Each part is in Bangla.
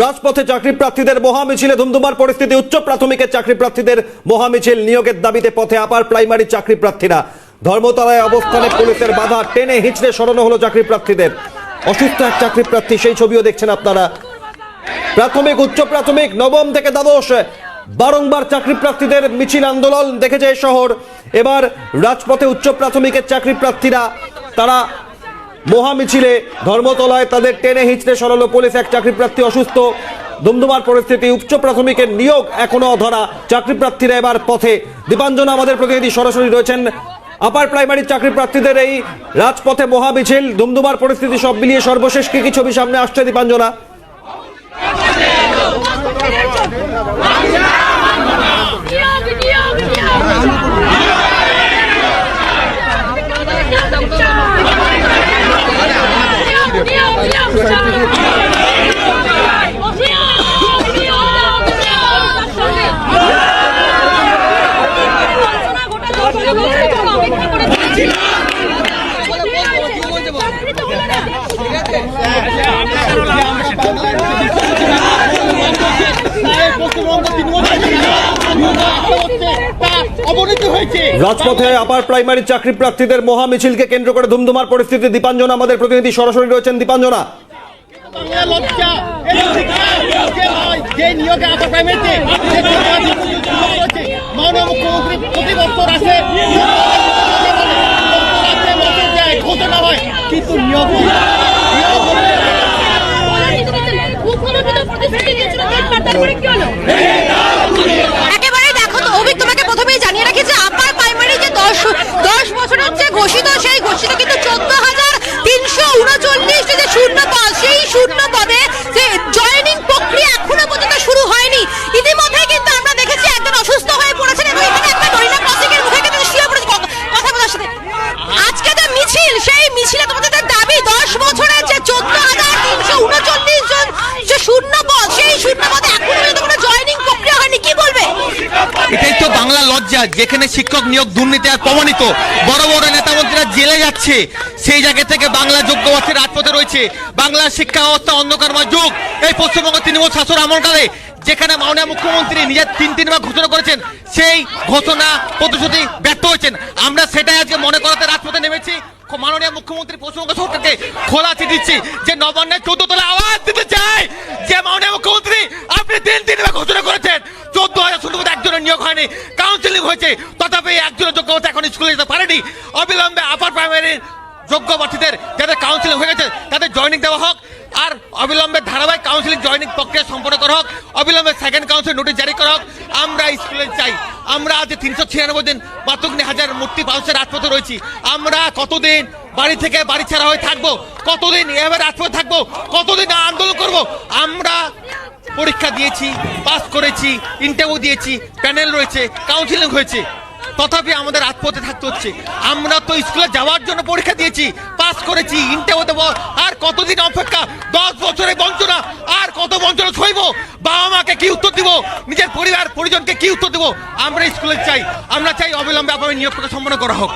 রাজপথে চাকরি প্রার্থীদের মহামিছিলে ধুমধুমার পরিস্থিতি, উচ্চ প্রাথমিকের চাকরি প্রার্থীদের মহামিছিল নিয়োগের দাবিতে পথে আপার প্রাইমারি চাকরি প্রার্থীরা ধর্মতলায় অবস্থানে পুলিশের বাধা, টেনে হিচড়ে সরানো হলো চাকরি প্রার্থীদের অসুস্থ এক চাকরি প্রার্থী সেই ছবিও দেখছেন আপনারা। প্রাথমিক, উচ্চ প্রাথমিক, নবম থেকে দ্বাদশ, বারংবার চাকরি প্রার্থীদের মিছিল আন্দোলন দেখেছে শহর। এবার রাজপথে উচ্চ প্রাথমিকের চাকরি প্রার্থীরা তারা মহামিছিলে ধর্মতলায় তাদের টেনে হিঁচড়ে সরালো পুলিশ এক চাকরি প্রার্থী অসুস্থ। দুমদুমার পরিস্থিতি, উচ্চ প্রাথমিকের নিয়োগ এখনও অধরা চাকরি প্রার্থীরা এবার পথে। দীপাঞ্জনা আমাদের প্রতিনিধি সরাসরি রয়েছেন। আপার প্রাইমারি চাকরি প্রার্থীদের এই রাজপথে মহামিছিল। দুমদুমার পরিস্থিতি সব মিলিয়ে সর্বশেষ কি কি ছবি সামনে আসছে দীপাঞ্জনা রাজপথে আপার প্রাইমারি চাকরি প্রার্থীদের মহামিছিলকে কেন্দ্র করে ধুমধুমার পরিস্থিতি। দীপাঞ্জনা আমাদের প্রতিনিধি সরাসরি রয়েছেন। দীপাঞ্জনা। নিয়োগে মুখ্যমন্ত্রী আসে, বছর যায়, ঘোষণা হয় কিন্তু নিয়োগ হয় না। নিয়োগ হচ্ছে না। একেবারে দেখো তো অভিক তোমাকে প্রথমেই জানিয়ে রাখি যে আপার প্রাইমারি যে দশ দশ বছরের যে ঘোষিত সেই ঘোষিত কিন্তু চোদ্দ হাজার তিনশো উনচল্লিশটি যে শূন্য পদ সেই শূন্য পদে যে জয়েনিং প্রক্রিয়া এখনও পর্যন্ত শুরু হয়নি ইতিমধ্যে কিন্তু আমরা দেখেছি একজন অসুস্থ হয়ে পড়েছেন এবং এখানে একটা ডরিনা ক্রসিংয়ের মুখে কিন্তু শুয়ে পড়েছে ক- কথা বলার সাথে আজকে যে মিছিল সেই মিছিলে তোমাদের যে দাবি দশ বছরের যে চোদ্দ হাজার তিনশো উনচল্লিশ জন যে শূন্য পদ সেই শূন্য পদে এখনও পর্যন্ত কোনো জয়েনিং প্রক্রিয়া হয়নি কি বলবে এটাই তো বাংলা লজ্জা যেখানে শিক্ষক নিয়োগ দুর্নীতি আর প্রমাণিত। বড় বড় নেতা মন্ত্রীরা জেলে যাচ্ছে। সেই জায়গা থেকে বাংলা যোগ্য আছে রাজপথে রয়েছে। বাংলার শিক্ষা ব্যবস্থা অন্ধকারময় যুগ। এই পশ্চিমবঙ্গ তৃণমূল শাসন আমলকালে যেখানে মাননীয় মুখ্যমন্ত্রী নিজের তিন তিনবার ঘোষণা করেছেন, সেই ঘোষণা প্রতিশ্রুতি ব্যর্থ হয়েছেন। আমরা সেটাই আজকে মনে করাতে রাজপথে নেমেছি। মাননীয় মুখ্যমন্ত্রী পশ্চিমবঙ্গ সরকারকে খোলা চিঠি দিচ্ছি যে নবান্নের চোদ্দ হয়েছে। তথাপি একজন যোগ্য এখন স্কুলে যেতে পারেনি। অবিলম্বে আপার প্রাইমারির যোগ্য প্রার্থীদের যাদের কাউন্সিলিং হয়ে গেছে, তাদের জয়নিং দেওয়া হোক। আর অবিলম্বে ধারাবাহিক কাউন্সিলিং জয়নিং প্রক্রিয়া সম্পন্ন করা হোক। অবিলম্বে সেকেন্ড কাউন্সিল নোটিশ জারি করা হোক। আমরা স্কুলে চাই। আমরা আজ তিনশো ছিয়ানব্বই দিন বাতগ্নি হাজার মূর্তি মানুষের রাজপথে রয়েছি। আমরা কতদিন বাড়ি থেকে বাড়ি ছাড়া হয়ে থাকব? কতদিন এভাবে রাজপথে থাকব? কতদিন আন্দোলন করব? আমরা পরীক্ষা দিয়েছি, পাস করেছি ইন্টারভিউ দিয়েছি প্যানেল রয়েছে কাউন্সিলিং হয়েছে। তথাপি আমাদের রাজপথে থাকতে হচ্ছে। আমরা তো স্কুলে যাওয়ার জন্য পরীক্ষা দিয়েছি, পাস করেছি ইন্টারভিউ দেবো। আর কতদিন অপেক্ষা? দশ বছরের বঞ্চনা। আর কত বঞ্চনা সইব? বাবা মাকে কি উত্তর দিব? নিজের পরিবার, পরিজনকে কি উত্তর দেবো? আমরা স্কুলে চাই। আমরা চাই অবিলম্বে আপনাদের নিয়োগ প্রক্রিয়া সম্পন্ন করা হোক।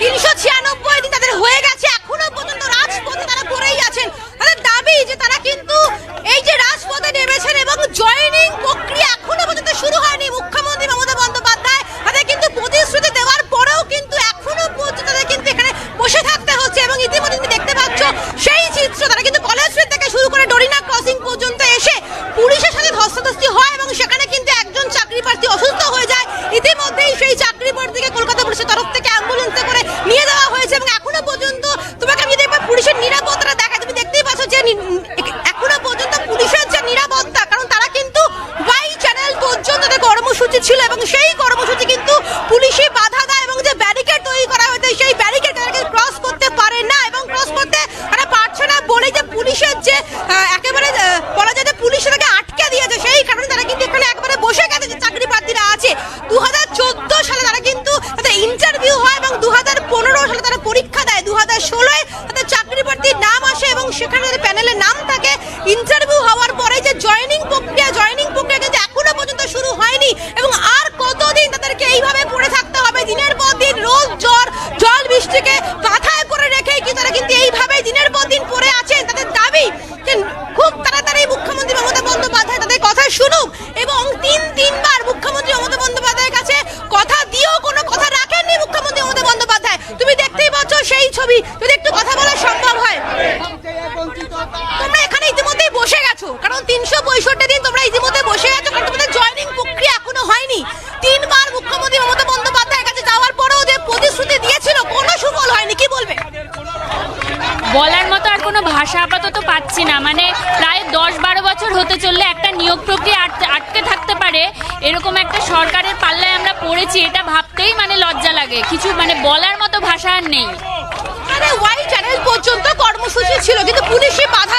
তিনশো ছিয়ানব্বই দিন তাদের হয়ে গেছে। এখনও পর্যন্ত রাজপথে তারা পড়েই আছেন। তাদের দাবি যে তারা কিন্তু ticket. But ভাষা আপাতত পাচ্ছি না। মানে প্রায় দশ বারো বছর হতে চললে একটা নিয়োগ প্রক্রিয়া আটকে- আটকে থাকতে পারে। এরকম একটা সরকারের পাল্লায় আমরা পড়েছি, এটা ভাবতেই মানে লজ্জা লাগে। কিছু মানে বলার মতো ভাষা আর নেই। মানে ওয়াই চ্যানেল পর্যন্ত কর্মসূচি ছিল, কিন্তু পুলিশে বাধা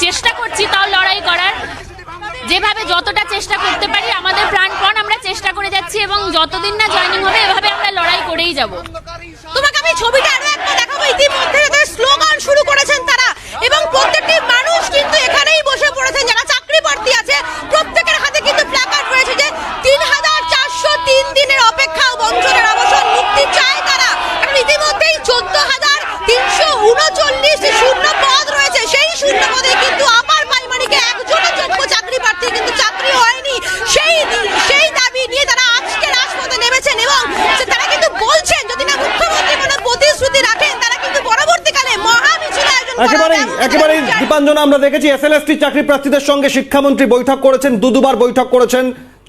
চেষ্টা করছি তাও লড়াই করার। যেভাবে যতটা চেষ্টা করতে পারি আমাদের প্রাণপণ আমরা চেষ্টা করে যাচ্ছি এবং যতদিন না জয়নিং হবে, এভাবে আমরা লড়াই করেই যাব। তোমাকে আমি ছবিটা আরও একবার দেখাবো ইতিমধ্যে তাদের স্লোগান শুরু করেছেন তারা এবং প্রত্যেকটি মানুষ কিন্তু এখানেই বসে পড়েছেন যারা চাকরি প্রার্থী আছে প্রত্যেকের হাতে কিন্তু প্ল্যাকার্ড রয়েছে যে তিন হাজার চারশো তিন দিনের অপেক্ষা ও বঞ্চনের অবসান মুক্তি চায় তারা কারণ ইতিমধ্যেই চোদ্দ হাজার তিনশো উনচল্লিশ শূন্য পদ রয়েছে সেই শূন্য পদে কিন্তু আপার প্রাইমারিকে একজনের যোগ্য চাকরি প্রার্থী কিন্তু চাকরি হয়নি সেই দি- সেই দাবি নিয়ে তারা আজকে রাজপথে নেমেছেন এবং সে- তারা কিন্তু বলছেন যদি না মুখ্যমন্ত্রী কোনো প্রতিশ্রুতি রাখেন তারা কিন্তু পরবর্তীকালে মহামিছিল আয়োজন করার একেবারেই একেবারেই দীপাঞ্জনা আমরা দেখেছি এসএলএসটি চাকরি প্রার্থীদের সঙ্গে শিক্ষামন্ত্রী বৈঠক করেছেন দু দুবার বৈঠক করেছেন।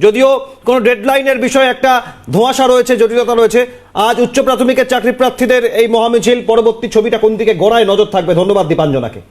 যদিও কোনো ডেডলাইনের বিষয়ে একটা ধোঁয়াশা রয়েছে জটিলতা রয়েছে। আজ উচ্চ প্রাথমিকের চাকরি প্রার্থীদের এই মহামিছিল পরবর্তী ছবিটা কোন দিকে গড়ায় নজর থাকবে? ধন্যবাদ দীপাঞ্জনাকে।